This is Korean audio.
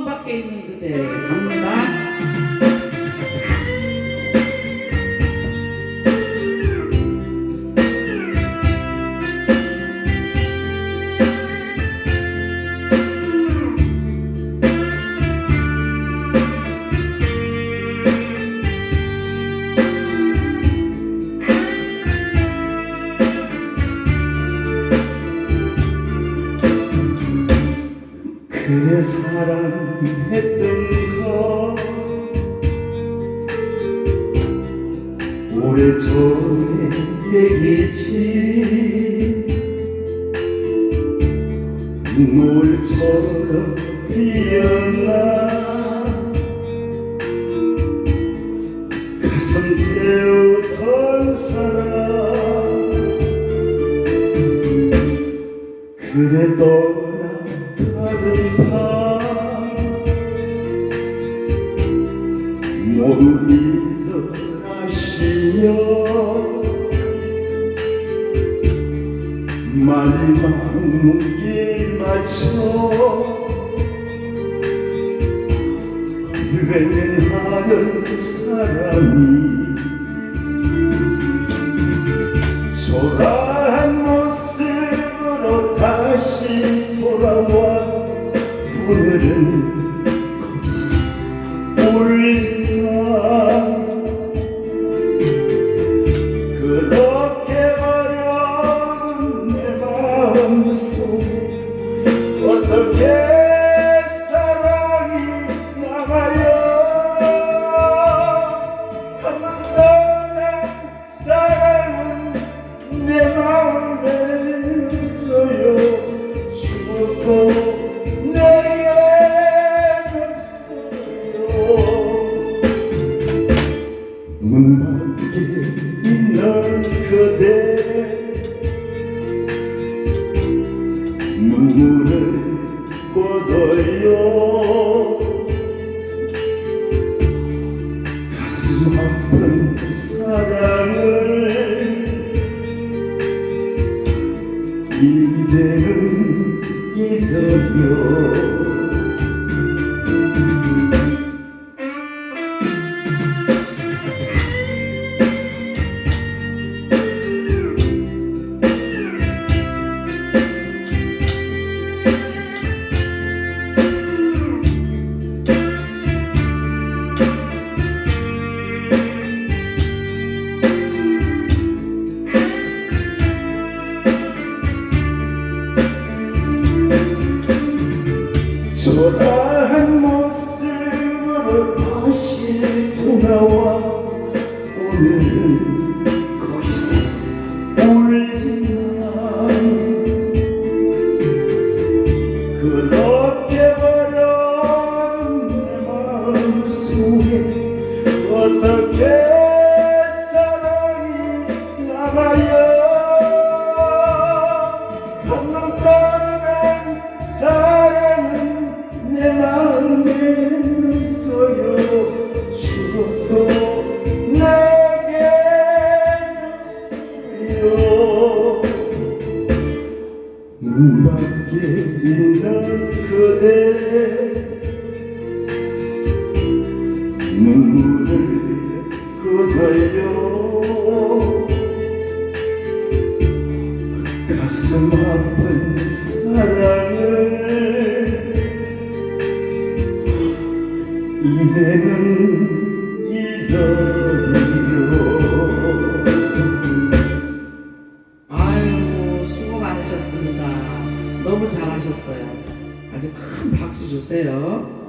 문 밖에 있는 그대 갑니다. 그대 사랑했던 거 오래전의 얘기지. 눈물처럼 피었나 가슴 태우던 사랑 그대 떠나 모두 잊어가시며 마지막 눈길 맞춰 외면하던 사람이 초라한 모습으로 다시 돌아와 오늘은 마 이제는 잊어요 초라한 모습으로 다시 돌아와. 오늘은 눈물을 걷어요 가슴 아픈 사랑을 이제는 잊어요 아이고 수고 많으셨습니다. 너무 잘하셨어요. 아주 큰 박수 주세요.